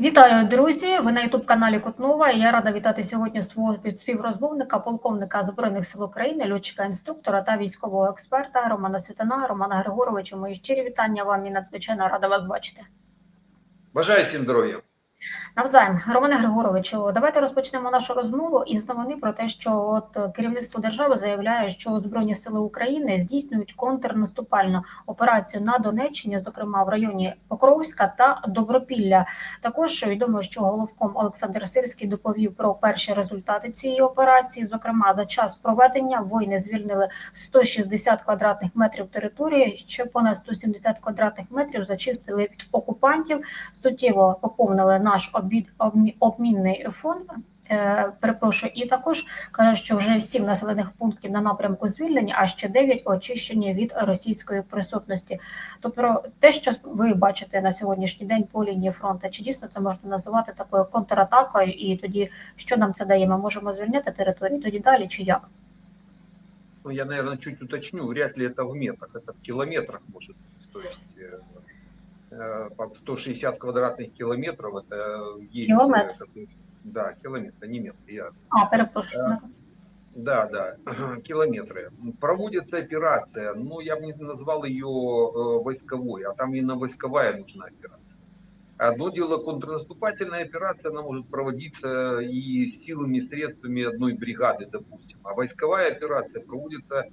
Вітаю, друзі! Ви на ютуб каналі Кутнова. Я рада вітати сьогодні свого співрозмовника, полковника збройних сил України, льотчика інструктора та військового експерта Романа Світана, Романа Григоровича. Мої щирі вітання вам і надзвичайно рада вас бачити. Бажаю всім здоров'я. Навзаєм, Романе Григоровичу, давайте розпочнемо нашу розмову із новини про те, що от керівництво держави заявляє, що Збройні сили України здійснюють контрнаступальну операцію на Донеччині, зокрема в районі Покровська та Добропілля. Також відомо, що головком Олександр Сирський доповів про перші результати цієї операції. Зокрема, за час проведення воїни звільнили 160 квадратних метрів території, ще понад 170 квадратних метрів зачистили від окупантів, суттєво поповнили наш обід обмі- обмінний фонд. Е, перепрошую, і також каже, що вже сім населених пунктів на напрямку звільнені, а ще дев'ять очищені від російської присутності. Тобто, те, що ви бачите на сьогоднішній день по лінії фронту, чи дійсно це можна називати такою контратакою? І тоді що нам це дає? Ми можемо звільняти територію тоді далі, чи як? Ну, я, наверное, чуть уточню, вряд ли это в метрах, это в километрах может быть. То есть э, э, по 160 квадратных километров это есть... э, Километр. такой- да, километр, не метр, я А перепрошую. Е, Да, да, километры. Проводится операция, ну, я бы не назвал ее э, войсковой, а там именно войсковая нужна операция. Одно дело контрнаступательная операция, она может проводиться и силами и средствами одной бригады, допустим. А войсковая операция проводится э,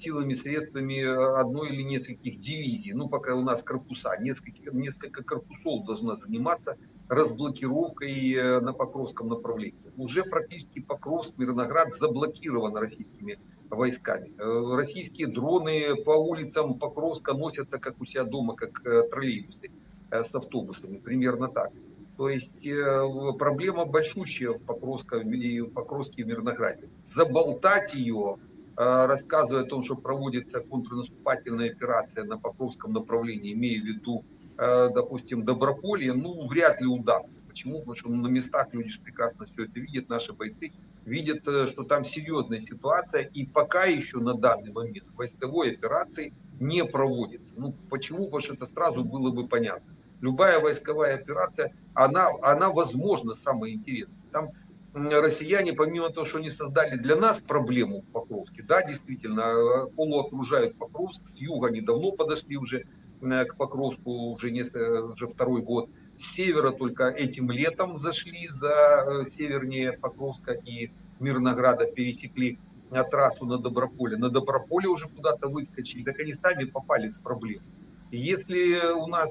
силами и средствами э, одной или нескольких дивизий. Ну, пока у нас корпуса. Несколько, несколько корпусов должна заниматься разблокировкой э, на Покровском направлении. Уже практически Покровск, Мирноград заблокирован российскими войсками. Э, Российские дроны по улицам Покровска носятся как у себя дома, как э, троллейбусы э, с автобусами, примерно так. То есть э, проблема большущая в Покровском в Покровске и Мирнограде. Заболтать ее, э, рассказывая о том, что проводится контрнаступательная операция на Покровском направлении, имея в виду, э, допустим, Доброполье, ну, вряд ли удастся. Почему? Потому что на местах люди же прекрасно все это видят, наши бойцы видят, э, что там серьезная ситуация, и пока еще на данный момент войсковой операции не проводится. Ну, почему? Потому что это сразу было бы понятно. Любая войсковая операция, она, она возможна, самое интересное. Там россияне, помимо того, что они создали для нас проблему в Покровске, да, действительно, э, полуокружают Покровск, с юга они давно подошли уже э, к Покровску, уже, несколько, уже второй год, с севера только этим летом зашли за э, севернее Покровска и Мирнограда, пересекли трассу на Доброполе. На Доброполе уже куда-то выскочили, так они сами попали в проблему. Если у нас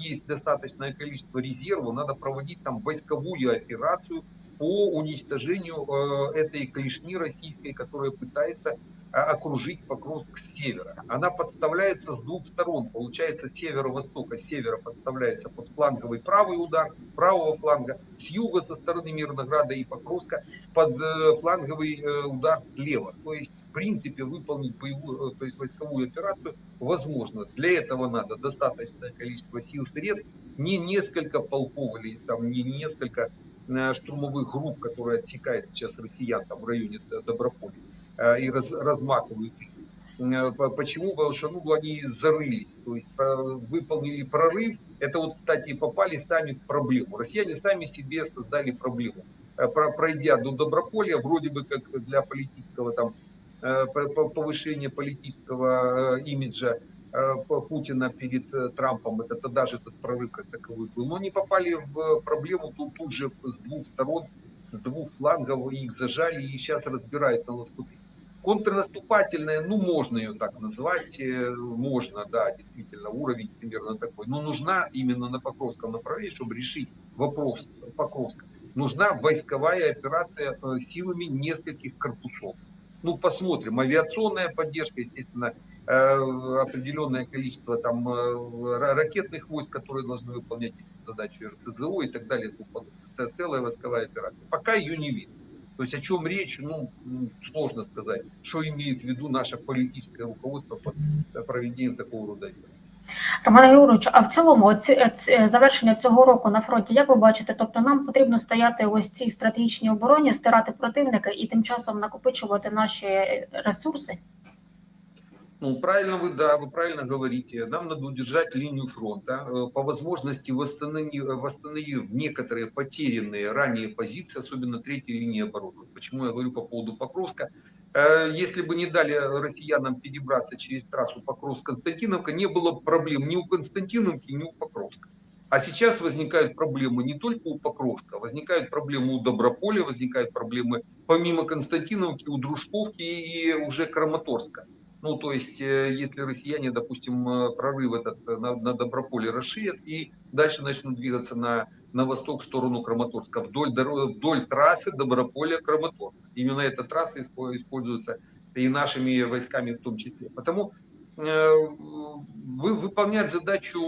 есть достаточное количество резерва, надо проводить там войсковую операцию по уничтожению э, этой клешни российской, которая пытается э, окружить Покровск с севера. Она подставляется с двух сторон. Получается, с северо-востока, с севера подставляется под фланговый правый удар правого фланга, с юга со стороны Мирнограда и Покровска под э, фланговый удар слева. То есть, в принципе, выполнить боевую, то есть войсковую операцию возможно. Для этого надо достаточное количество сил средств, не несколько полков или там не несколько штурмовых групп, которые отсекают сейчас россиян там в районе Доброполя э, и раз- разматывают их. Э, по- Почему? Потому что ну, они зарылись, то есть э, выполнили прорыв. Это вот, кстати, попали сами в проблему. Россияне сами себе создали проблему. Э, про- Пройдя до Доброполя, вроде бы как для политического там э, по- по- повышения политического э, имиджа э, Путина перед э, Трампом, это тогда же этот прорыв как таковой был. Но они попали в э, проблему тут, тут же с двух сторон, с двух флангов, их зажали и сейчас разбирают на лоскуты. Контрнаступательная, ну можно ее так назвать, э, можно, да, действительно, уровень примерно такой. Но нужна именно на Покровском направлении, чтобы решить вопрос Покровска, нужна войсковая операция э, силами нескольких корпусов. Ну, посмотрим. Авиационная поддержка, естественно, э, определенное количество там э, ра- ракетных войск, которые должны выполнять эти задачи РСЗО и так далее. и тому подобное. Это целая войсковая операция. Пока ее не видно. То есть о чем речь, ну, м, сложно сказать. Что имеет в виду наше политическое руководство под э, проведением такого рода операций. Романе Григоровичу, а в цілому оці, е, ц- завершення цього року на фронті, як ви бачите, тобто нам потрібно стояти ось цій стратегічній обороні, стирати противника і тим часом накопичувати наші е, ресурси? Ну, правильно вы, да, вы правильно говорите. Нам надо удержать линию фронта, э, по возможности восстановив, восстановив некоторые потерянные ранее позиции, особенно третьей линии обороны. Почему я говорю по поводу Покровска? Э, Если бы не дали россиянам перебраться через трассу Покровск-Константиновка, не было бы проблем ни у Константиновки, ни у Покровска. А сейчас возникают проблемы не только у Покровска, возникают проблемы у Доброполя, возникают проблемы помимо Константиновки, у Дружковки и уже Краматорска. Ну, то есть, э, если россияне, допустим, э, прорыв этот э, на, на Доброполе расширят и дальше начнут двигаться на, на восток в сторону Краматорска, вдоль, дороги, вдоль трассы Доброполя-Краматорск. Именно эта трасса испо- используется и нашими войсками в том числе. Потому вы, выполнять задачу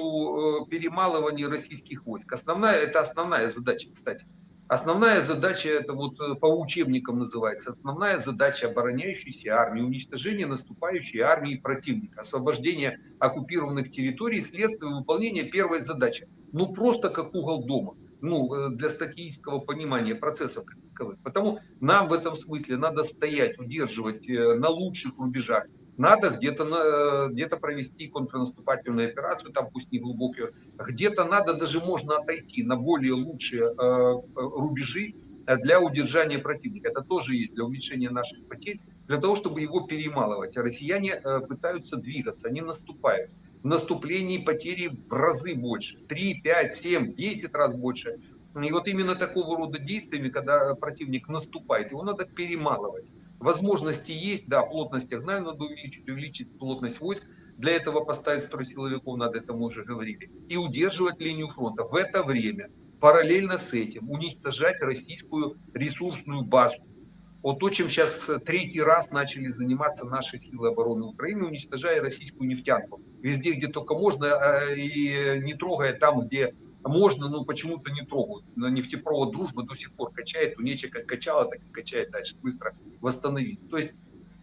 перемалывания российских войск. Основная, это основная задача, кстати. Основная задача, это вот э, по учебникам называется, основная задача обороняющейся армии, уничтожение наступающей армии противника, освобождение оккупированных территорий, следствие выполнения первой задачи. Ну просто как угол дома, ну э, для статистического понимания процессов. Потому нам в этом смысле надо стоять, удерживать э, на лучших рубежах, надо где-то на- где-то провести контрнаступательную операцию, там пусть не глубокую, где-то надо даже можно отойти на более лучшие э, э, рубежи э, для удержания противника. Это тоже есть для уменьшения наших потерь, для того, чтобы его перемалывать. А Россияне э, пытаются двигаться, они наступают. В наступлении потери в разы больше. 3, 5, 7, 10 раз больше. И вот именно такого рода действиями, когда противник наступает, его надо перемалывать. Возможности есть, да, плотность огня надо увеличить, увеличить плотность войск. Для этого поставить строй силовиков надо, это мы уже говорили. И удерживать линию фронта. В это время, параллельно с этим, уничтожать российскую ресурсную базу. Вот то, чем сейчас третий раз начали заниматься наши силы обороны Украины, уничтожая российскую нефтянку. Везде, где только можно, э, и не трогая там, где можно, но почему-то не трогают. Но нефтепровод «Дружба» до сих пор качает, у нечего как качала, так и качает дальше, быстро восстановить. То есть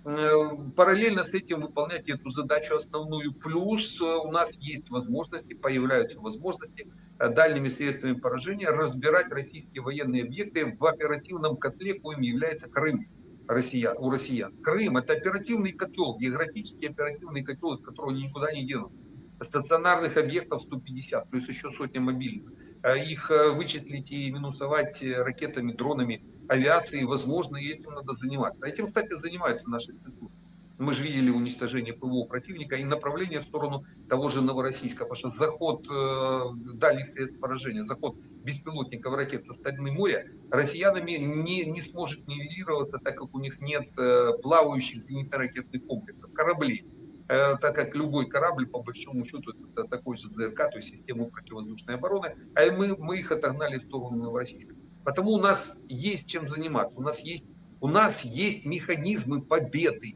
э, параллельно с этим выполнять эту задачу основную. Плюс э, у нас есть возможности, появляются возможности э, дальними средствами поражения разбирать российские военные объекты в оперативном котле, коим является Крым россиян, у россиян. Крым – это оперативный котел, географический оперативный котел, из которого никуда не денутся стационарных объектов 150, плюс еще сотня мобильных. А Их э, вычислить и минусовать ракетами, дронами, авиацией возможно, и этим надо заниматься. А этим, кстати, занимаются наши спецслужбы. Мы же видели уничтожение ПВО противника и направление в сторону того же Новороссийска, потому что заход э, дальних средств поражения, заход беспилотников ракет со стороны моря россиянами не, не сможет нивелироваться, так как у них нет э, плавающих зенитно-ракетных комплексов, кораблей. Э, так как любой корабль, по большому счету, это такой же ЗРК, то есть система противовоздушной обороны, а мы, мы их отогнали в сторону Новороссийска. Потому у нас есть чем заниматься, у нас есть, у нас есть механизмы победы.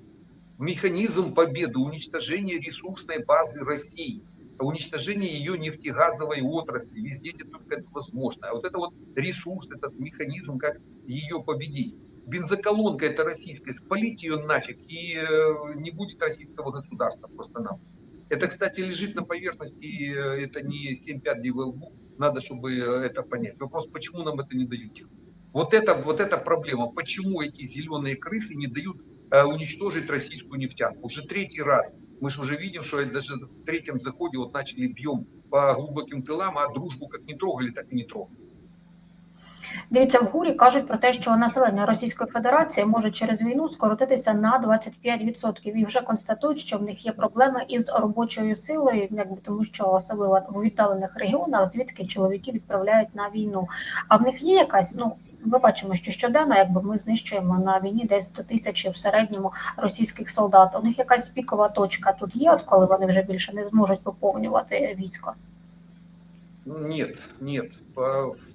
Механизм победы, уничтожение ресурсной базы России, уничтожение ее нефтегазовой отрасли, везде, где только это возможно. А вот это вот ресурс, этот механизм, как ее победить бензоколонка это российская, спалить ее нафиг, и э, не будет российского государства просто нам. Это, кстати, лежит на поверхности, э, это не 7 пядей в лбу, надо, чтобы э, это понять. Вопрос, почему нам это не дают? Вот это, вот эта проблема, почему эти зеленые крысы не дают уничтожить российскую нефтянку. Уже третий раз. Мы же уже видим, что даже в третьем заходе вот начали бьем по глубоким тылам, а дружбу как не трогали, так и не трогали. Дивіться, в ГУРі кажуть про те, що населення Російської Федерації може через війну скоротитися на 25%. і вже констатують, що в них є проблеми із робочою силою, якби тому, що особливо в віддалених регіонах, звідки чоловіки відправляють на війну. А в них є якась ну. Ми бачимо, що щоденно, якби ми знищуємо на війні десь до тисячі в середньому російських солдат. У них якась пікова точка тут є, от коли вони вже більше не зможуть поповнювати військо. Нет, нет.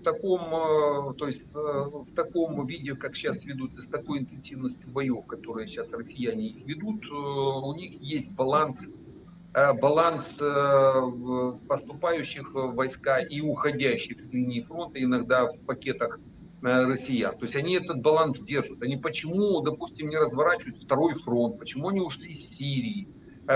В таком, э, то есть э, в таком виде, как сейчас ведут, с такой интенсивностью боев, которые сейчас россияне ведут, э, у них есть баланс, баланс поступающих войска и уходящих с линии фронта, иногда в пакетах россиян. То есть они этот баланс держат. Они почему, допустим, не разворачивают второй фронт, почему они ушли из Сирии,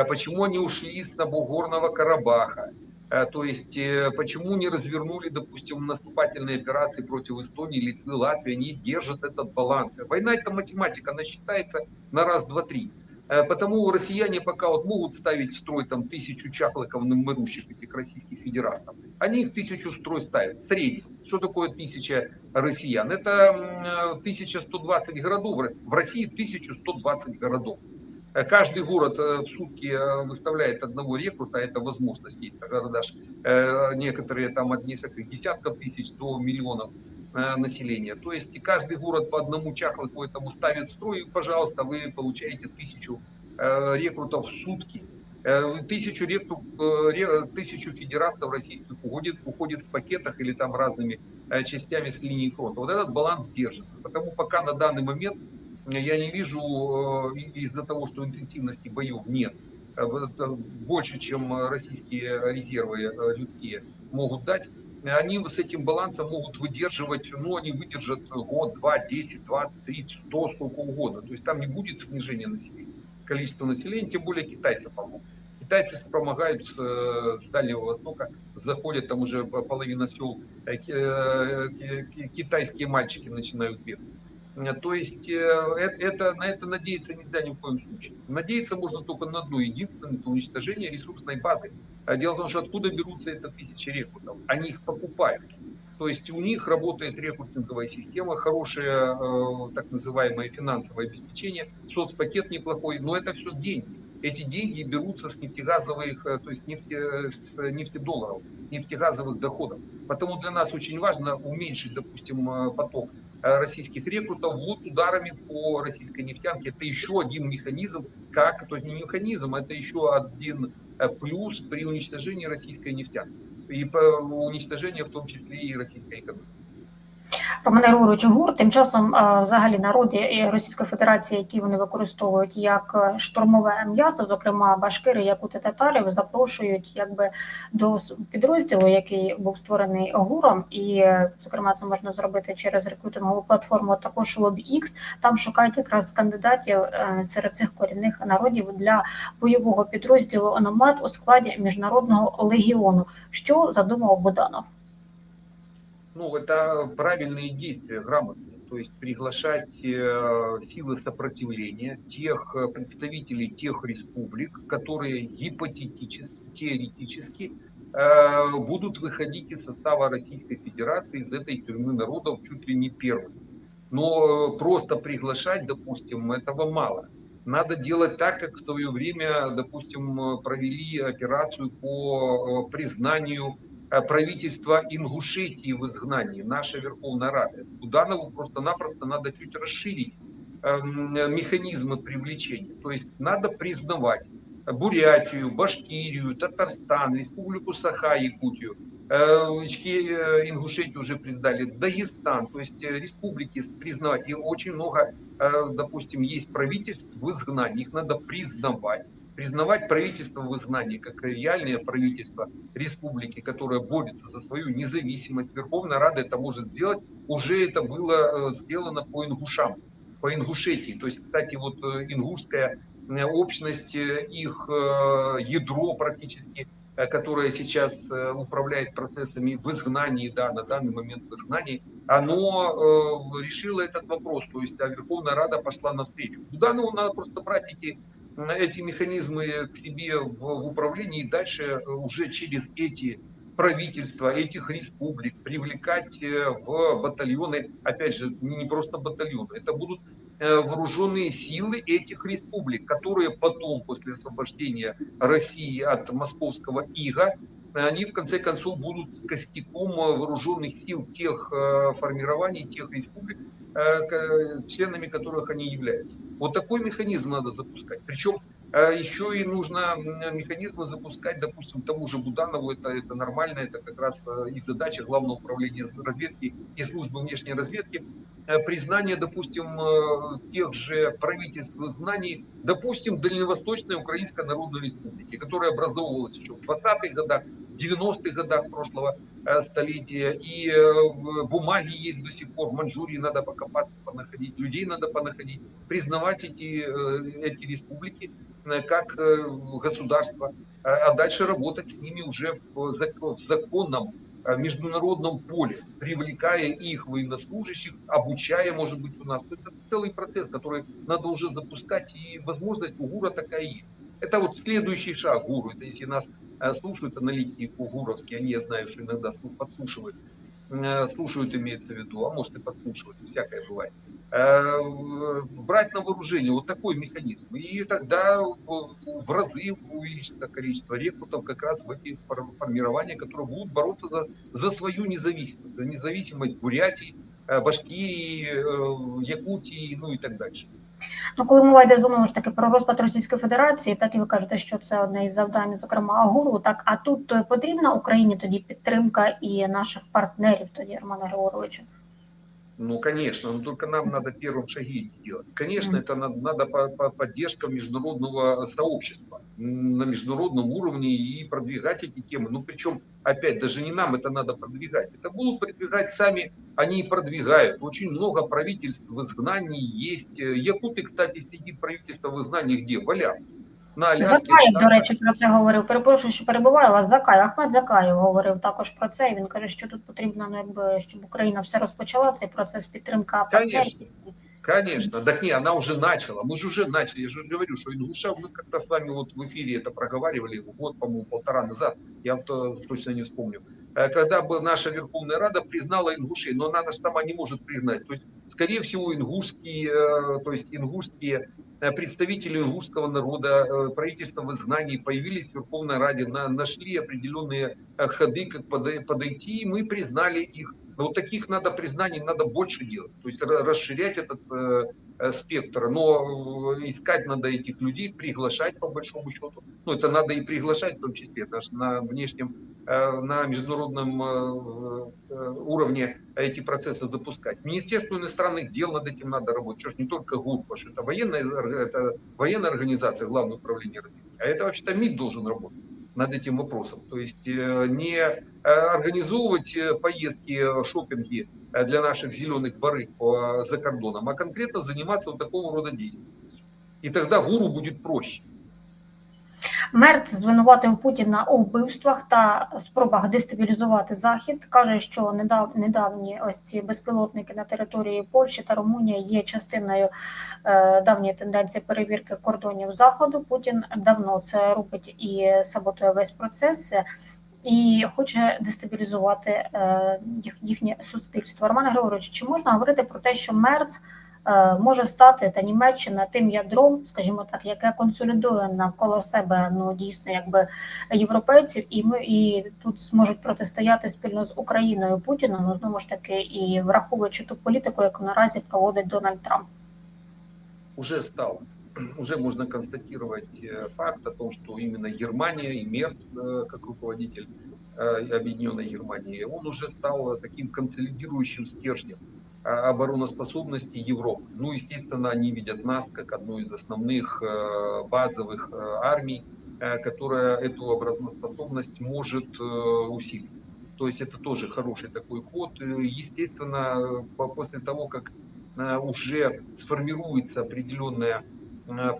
почему они ушли из Набугорного Карабаха, То есть э, почему не развернули, допустим, наступательные операции против Эстонии, Литвы, Латвии, они держат этот баланс. Война это математика, она считается на раз, два, три. Э, Потому россияне пока вот могут ставить в строй там тысячу чахлыков номерущих этих российских федерастов. Они их тысячу в строй ставят, средний. Что такое тысяча россиян? Это м, э, 1120 городов. В России 1120 городов. Э, Каждый город э, в сутки э, выставляет одного рекрута, это возможность есть. Когда э, некоторые там от нескольких десятков тысяч до миллионов населения. То есть и каждый город по одному чахлыку этому ставит строй, и, пожалуйста, вы получаете тысячу рекрутов в сутки. Тысячу, рекру- э, ре- тысячу федерастов российских уходит, уходит в пакетах или там разными частями с линии фронта. Вот этот баланс держится. Потому пока на данный момент я не вижу э, из-за того, что интенсивности боев нет, э, больше, чем э, российские резервы э, людские могут дать, они с этим балансом могут выдерживать, ну, они выдержат год, два, 10, 20, 30, 100, сколько угодно. То есть там не будет снижения населения, количества населения, тем более китайцы помогут. Китайцы помогают с, э, с Дальнего Востока, заходят там уже по- половина сел, э, ки- э, ки- китайские мальчики начинают бегать. Э, То есть э, э- это, на это надеяться нельзя ни в коем случае. Надеяться можно только на одно единственное, это уничтожение ресурсной базы. А Дело в том, что откуда берутся это тысячи рекрутов? Они их покупают. То есть у них работает рекрутинговая система, хорошее так называемое финансовое обеспечение, соцпакет неплохой, но это все деньги. Эти деньги берутся с нефтегазовых, то есть нефте, с нефтедолларов, с нефтегазовых доходов. Потому для нас очень важно уменьшить, допустим, поток российских рекрутов вот ударами по российской нефтянке. Это еще один механизм, как, то есть не механизм, это еще один э, плюс при уничтожении российской нефтянки. І по уничтоження, в тому числі і російської економіки. Романе Григоровичу, ГУР тим часом взагалі народи Російської Федерації, які вони використовують як е, штурмове м'ясо, зокрема башкири, якути татарів, запрошують якби до підрозділу, який був створений ГУРом, і е, зокрема це можна зробити через рекрутингову платформу, також LobbyX. Там шукають якраз кандидатів е, серед цих корінних народів для бойового підрозділу Ономат у складі міжнародного легіону. Що задумав Буданов? Ну, это правильные действия, грамотные. То есть приглашать э, силы сопротивления тех э, представителей тех республик, которые гипотетически, теоретически э, будут выходить из состава Российской Федерации, из этой тюрьмы народов чуть ли не первым. Но просто приглашать, допустим, этого мало. Надо делать так, как в свое время, допустим, провели операцию по признанию э, правительства Ингушетии в изгнании, наша Верховная Рада. Буданову просто-напросто надо чуть расширить эм, механизмы привлечения. То есть надо признавать Бурятию, Башкирию, Татарстан, Республику Саха-Якутию, э, Ички- э, Ингушетию уже признали, Дагестан, то есть э, республики признавать. И очень много, э, допустим, есть правительств в изгнании, их надо признавать. Признавать правительство в изгнании как реальное правительство республики, которое борется за свою независимость. Верховная Рада это может сделать. Уже это было э, сделано по ингушам, по Ингушетии. То есть, кстати, вот э, ингушская э, общность, их ядро практически, которое сейчас управляет процессами в изгнании, да, на данный момент в изгнании, оно решило этот вопрос. То есть, а Верховная Рада пошла навстречу. Буданову надо просто брать эти эти механизмы к себе в, управлении и дальше э, уже через эти правительства этих республик привлекать э, в батальоны, опять же, не просто батальоны, это будут э, вооруженные силы этих республик, которые потом, после освобождения России от московского ига, они в конце концов будут костяком вооруженных сил тех формирований, тех республик, членами которых они являются. Вот такой механизм надо запускать. Причем э, еще и нужно механизмы запускать, допустим, тому же Буданову, это, это нормально, это как раз э, и задача Главного управления разведки и службы внешней разведки, э, признание, допустим, э, тех же правительств знаний, допустим, Дальневосточной Украинской Народной Республики, которая образовывалась еще в 20-х годах, 90-х годах прошлого э, столетия, и э, бумаги есть до сих пор, в Маньчжурии надо покопаться, понаходить, людей надо понаходить, признавать эти, э, эти республики как государство, а а дальше работать с ними уже в, зак- в законном международном поле, привлекая их военнослужащих, обучая, может быть, у нас. Это целый процесс, который надо уже запускать, и возможность у ГУРа такая есть. Это вот следующий шаг ГУРу. Это если нас слушают аналитики ГУРовские, они, я знаю, что иногда подслушивают, э, слушают, имеется в виду, а может и подслушивают, всякое бывает. Э, Брать на вооружение вот такой механизм. И тогда в разы увеличится количество рекрутов как раз в эти фор- формирования, которые будут бороться за, за свою независимость, за независимость Бурятии, э, Башкирии, э, ну і так далі. Ну, коли мова йде знову ж таки про розпад Російської Федерації, так і ви кажете, що це одне із завдань, зокрема АГУРу. Так а тут е, потрібна Україні тоді підтримка і наших партнерів, тоді Романа Григоровича. Ну, конечно, но только нам надо первым шаги делать. Конечно, это надо, надо по- по- поддержка международного сообщества на международном уровне и продвигать эти темы. Ну, причем, опять, даже не нам это надо продвигать. Это будут продвигать сами, они и продвигают. Очень много правительств в изгнании есть. Якуты, кстати, сидит правительство в изгнании где? В Аляске На Аляске Закаєв, до штатах. речі, про це говорив. Перепрошую, що перебуваю вас. Закаєв, Ахмед Закаєв говорив також про це. І він каже, що тут потрібно, ну, якби, щоб Україна все розпочала цей процес підтримка партнерів. Конечно. Конечно, так не, она уже начала. Мы же уже начали. Я же говорю, что Ингуша, мы как-то с вами вот в эфире это проговаривали год, по-моему, полтора назад. Я вот э, точно не вспомню. Э, Когда бы наша Верховная Рада признала ингушей, но она нас сама не может признать. То есть, скорее всего, ингушские, э, то есть ингушские э, представители ингушского народа, э, правительства в изгнании появились в Верховной Раде, на- нашли определенные ходы, как подой- подойти, и мы признали их. Но вот таких надо признаний надо больше делать, то есть ра- расширять этот э, э, спектр, но э, искать надо этих людей, приглашать по большому счету. Ну, это надо и приглашать в том числе, что на внешнем, э, на международном э, э, уровне эти процессы запускать. Министерство иностранных дел над этим надо работать. Что ж, не только ГУР, потому что это военная, это военная организация, главное управление разведки, а это вообще-то МИД должен работать над этим вопросом. То есть э, не э, организовывать э, поездки, шопинги для наших зеленых барыг за кордоном, а конкретно заниматься вот такого рода деятельностью. И тогда гуру будет проще. Мерц звинуватив Путіна у вбивствах та спробах дестабілізувати Захід. каже, що недав, недавні ось ці безпілотники на території Польщі та Румунії є частиною е, давньої тенденції перевірки кордонів заходу. Путін давно це робить і саботує весь процес. е, І хоче дестабілізувати е, їх, їхнє суспільство. Роман Григорович, чи можна говорити про те, що Мерц може стати та Німеччина тим ядром, скажімо так, яке консолідує навколо себе ну дійсно якби європейців, і ми і тут зможуть протистояти спільно з Україною Путіну. Ну знову ж таки, і враховуючи ту політику, яку наразі проводить Дональд Трамп. Уже стал. Уже можно констатировать э, факт о том, что именно Германия и Мерц, э, как руководитель э, Объединенной Германии, он уже стал таким консолидирующим стержнем э, обороноспособности Европы. Ну, естественно, они видят нас как одну из основных э, базовых э, армий, э, которая эту обороноспособность может усилить. То есть это тоже хороший такой ход. Естественно, по- после того, как уже сформируется определенная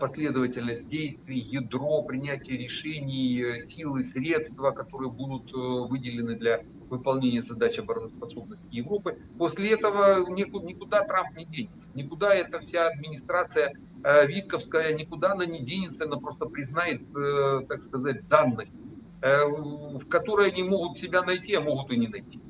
последовательность действий, ядро принятия решений, силы, средства, которые будут выделены для выполнения задач обороноспособности Европы. После этого никуда, никуда Трамп не денется. Никуда эта вся администрация э, Витковская, никуда она не денется, она просто признает, э, так сказать, данность, э, в которой они могут себя найти, а могут и не найти.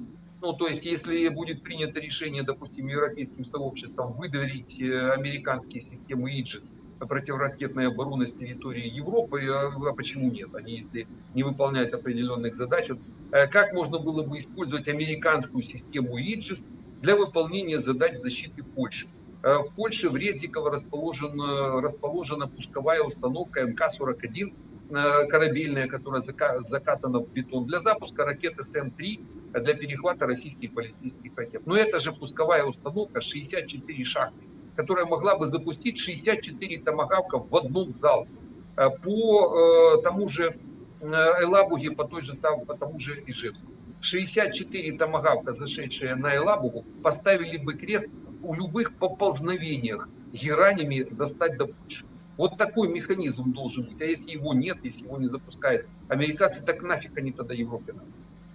Ну, то есть, если будет принято решение, допустим, европейским сообществом выдавить э, американские системы Иджис противоракетной обороны с территории Европы, а а почему нет? Они, если не выполняют определенных задач, э, как можно было бы использовать американскую систему Иджис для выполнения задач защиты Польши? Э, В Польше в Резиково расположена, расположена пусковая установка МК-41, э, корабельная, которая зака- закатана в бетон для запуска ракеты СМ-3 для перехвата российских и палестинских ракет. Но это же пусковая установка 64 шахты, которая могла бы запустить 64 томагавка в одном залпе. Э, По э, тому же э, Элабуге, по, той же, там, по тому же Ижевску. 64 томагавка, зашедшие на Элабугу, поставили бы крест у любых поползновениях геранями достать до Польши. Вот такой механизм должен быть. А если его нет, если его не запускают американцы, так нафиг они тогда Европе надо.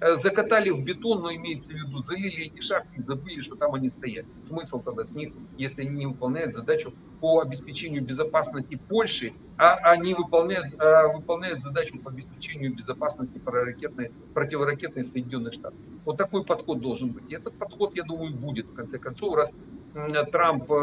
Э, Закатали в бетон, но имеется в виду, залили эти шахты и забыли, что там они стоят. Смысл тогда с них, если они не выполняют задачу по обеспечению безопасности Польши, а они выполняют, а выполняют задачу по обеспечению безопасности противоракетной, противоракетной Соединенных Штатов. Вот такой подход должен быть. И этот подход, я думаю, будет в конце концов, раз Трамп, э,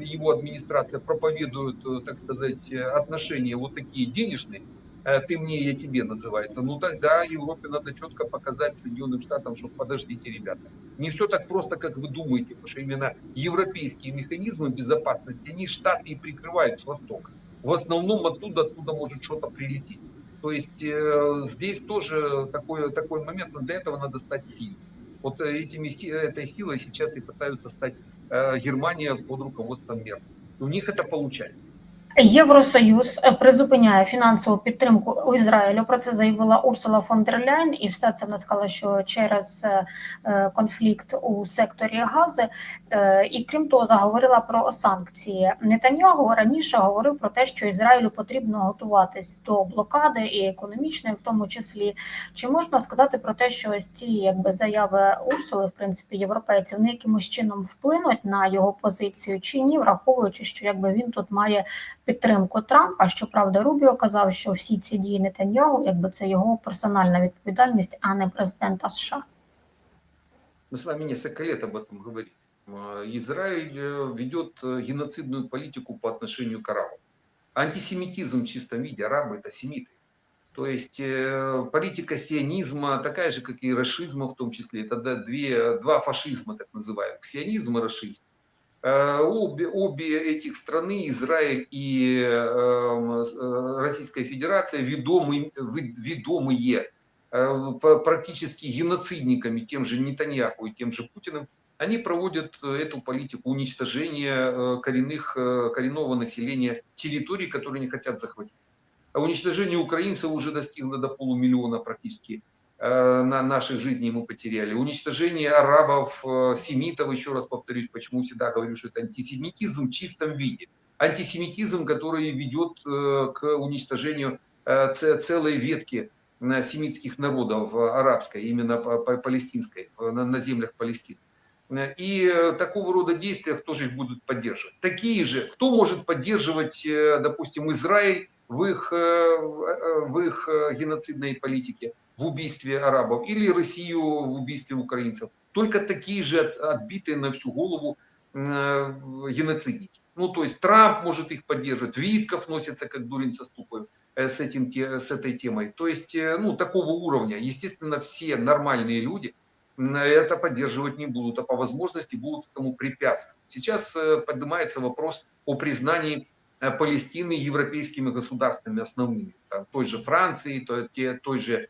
его администрация проповедует, э, так сказать, отношения вот такие денежные, ты мне, я тебе называется, ну тогда Европе надо четко показать Соединенным Штатам, что подождите, ребята, не все так просто, как вы думаете, потому что именно европейские механизмы безопасности, они Штаты и прикрывают с востока. В основном оттуда, оттуда может что-то прилететь. То есть э, здесь тоже такой, такой момент, но для этого надо стать сильным. Вот э, этими, этой силой сейчас и пытаются стать э, Германия под руководством Мерца. У них это получается. Євросоюз е, призупиняє фінансову підтримку Ізраїлю. Про це заявила Урсула фон дер Ляйн, і все це вона сказала, що через е, е, конфлікт у секторі Гази. І крім того, заговорила про санкції. Нетаньягу раніше говорив про те, що Ізраїлю потрібно готуватись до блокади і економічної, в тому числі. Чи можна сказати про те, що ось ці якби заяви Урсули, в принципі, європейців, вони якимось чином вплинуть на його позицію, чи ні, враховуючи, що якби він тут має підтримку Трампа. Щоправда, Рубіо казав, що всі ці дії Нетаньягу, якби це його персональна відповідальність, а не президента США. Мы с вами несколько лет об этом говорим. Э, Израиль э, ведет э, геноцидную политику по отношению к арабам. Антисемитизм в чистом виде, арабы это семиты. То есть э, политика сионизма такая же, как и расизма в том числе. Это да, две, два фашизма, так называемых. Сионизм и расизм. Э, Обе, обе этих страны, Израиль и э, с- э, Российская Федерация, ведомы, ведомые э, практически геноцидниками, тем же Нетаньяху и тем же Путиным, они проводят эту политику уничтожения коренных, коренного населения территорий, которые не хотят захватить. А уничтожение украинцев уже достигло до полумиллиона практически на наших жизней мы потеряли. Уничтожение арабов, э, семитов, еще раз повторюсь, почему всегда говорю, что это антисемитизм в чистом виде. Антисемитизм, который ведет э, к уничтожению э, целой ветки э, семитских народов э, арабской, именно палестинской, э, на землях Палестины. Э, И э, такого рода действия кто же их будут поддерживать? Такие же, кто может поддерживать, э, допустим, Израиль в их, э, в э, их э, геноцидной политике, в убийстве арабов, или Россию в убийстве украинцев? Только такие же от- отбитые на всю голову э, геноцидники. Ну, то есть Трамп может их поддерживать, Витков носится как дурень со ступой э, с, этим, с этой темой. То есть, э, ну, такого уровня. Естественно, все нормальные люди это поддерживать не будут, а по возможности будут этому препятствовать. Сейчас поднимается вопрос о признании Палестины европейскими государствами основными. Там, той же Франции, то- те- той же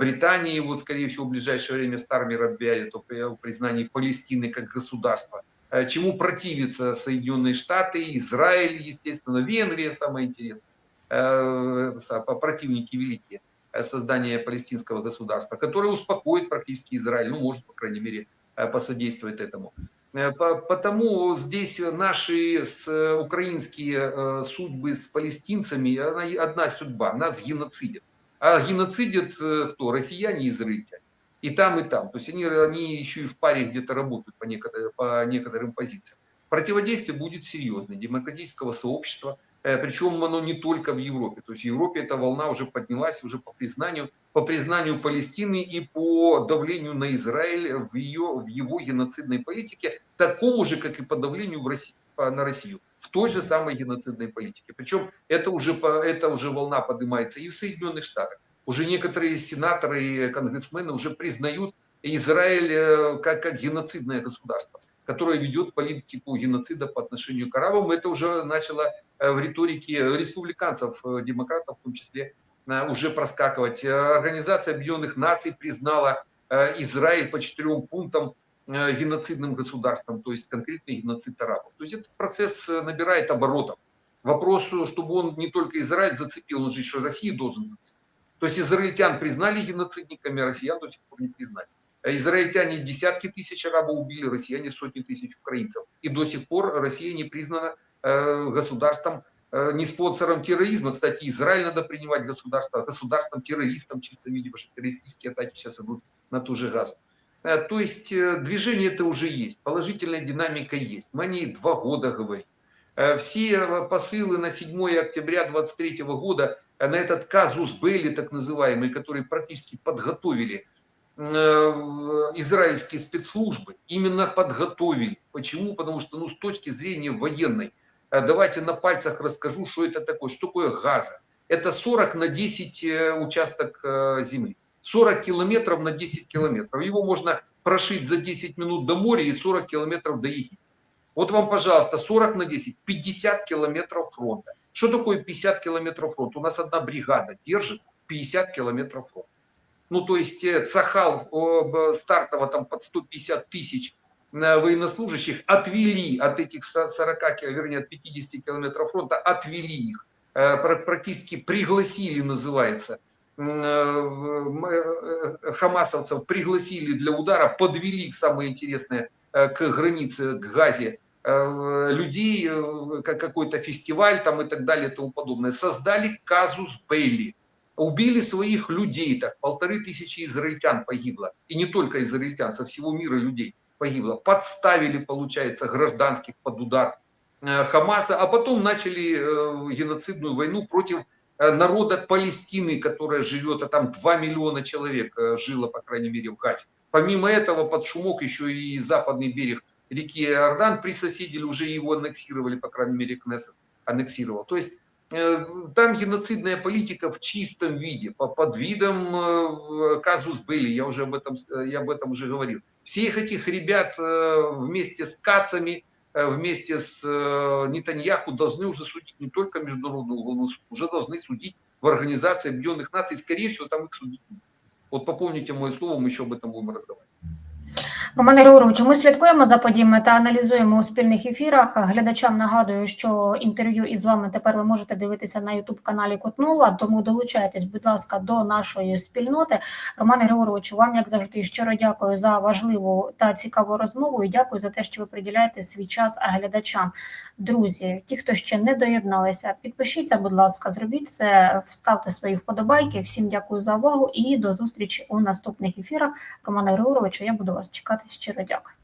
Британии, вот, скорее всего, в ближайшее время Стармер объявит о при- о признании Палестины как государства. Э, Чему противятся Соединенные Штаты, Израиль, естественно, Венгрия, самое интересное, Э, противники великие э, создания палестинского государства, которое успокоит практически Израиль, ну, может, по крайней мере, э, посодействует этому. Э, по- Потому здесь наши с, э, украинские э, судьбы с палестинцами, одна судьба, нас геноцидят. А геноцидят э, кто? Россияне и израильтяне. И там, и там. То есть они, они еще и в паре где-то работают по некоторым, по некоторым позициям. Противодействие будет серьезное, демократического сообщества, Э, причем оно не только в Европе. То есть в Европе эта волна уже поднялась уже по признанию, по признанию Палестины и по давлению на Израиль в, ее, в его геноцидной политике, такому же, как и по давлению в России, на Россию, в той же самой геноцидной политике. Причем это уже, это уже волна поднимается и в Соединенных Штатах. Уже некоторые сенаторы и конгрессмены уже признают Израиль э, как, как геноцидное государство, которое ведет политику геноцида по отношению к арабам. Это уже начало э, в риторике республиканцев, э, демократов в том числе, уже проскакивать. Организация Объединенных Наций признала Израиль по четырем пунктам геноцидным государством, то есть конкретный геноцид арабов. То есть этот процесс э, набирает оборотов. Вопрос, э, чтобы он не только Израиль зацепил, он же еще Россию должен зацепить. То есть израильтян признали геноцидниками, а россиян до сих пор не признали. А Израильтяне десятки тысяч арабов убили, россияне сотни тысяч украинцев. И до сих пор Россия не признана э, государством, э, не спонсором терроризма. Кстати, Израиль надо принимать государство, государством террористом в чистом виде, потому что террористические атаки сейчас идут на ту же газ. Э, То есть э, движение это уже есть, положительная динамика есть. Мы о ней два года говорим. Э, Все посылы на 7 октября 2023 года на этот казус Белли, так называемый, который практически подготовили израильские спецслужбы, именно подготовили. Почему? Потому что ну, с точки зрения военной, давайте на пальцах расскажу, что это такое, что такое газа. Это 40 на 10 э, участок земли. 40 километров на 10 километров. Его можно прошить за 10 минут до моря и 40 километров до Египта. Вот вам, пожалуйста, 40 на 10, 50 километров фронта. Что такое 50 километров фронта? У нас одна бригада держит 50 километров фронта. Ну, то есть э, Цахал стартово там под 150 тысяч э, военнослужащих отвели от этих со- 40, ки- вернее, от 50 километров фронта, отвели их, э, пр- практически пригласили, называется, хамасовцев пригласили для удара, подвели самое интересное, э, к границе, к Газе, э, людей, э, как какой-то фестиваль там и так далее и тому подобное. Создали казус Бейли. Убили своих людей, так полторы тысячи израильтян погибло. И не только израильтян, со всего мира людей погибло. Подставили, получается, гражданских под удар э, Хамаса, а потом начали э, геноцидную войну против э, народа Палестины, которая живет, а там 2 миллиона человек э, жило, по крайней мере, в Газе. Помимо этого, под шумок еще и западный берег реки Иордан присоседили, уже его аннексировали, по крайней мере, Кнессет аннексировал. То есть э, там геноцидная политика в чистом виде, по- под видом э, казус были, я уже об этом, э, я об этом уже говорил. Всех этих ребят э, вместе с Кацами, э, вместе с э, Нетаньяху должны уже судить не только Международный уголовный суд, уже должны судить в Организации Объединенных Наций, скорее всего, там их судить. Вот попомните моє слово, ми ще об этом будемо розмовляти. Романе Григоровичу, ми слідкуємо за подіями та аналізуємо у спільних ефірах. Глядачам нагадую, що інтерв'ю із вами тепер ви можете дивитися на Ютуб каналі Котнова. Тому долучайтесь, будь ласка, до нашої спільноти. Романе Григоровичу, вам як завжди щиро дякую за важливу та цікаву розмову. І дякую за те, що ви приділяєте свій час глядачам. Друзі, ті, хто ще не доєдналися, підпишіться, будь ласка, зробіть це, вставте свої вподобайки. Всім дякую за увагу і до зустрічі у наступних ефірах. Романе Григоровичу, я буду вас чекати. Щиро дякую.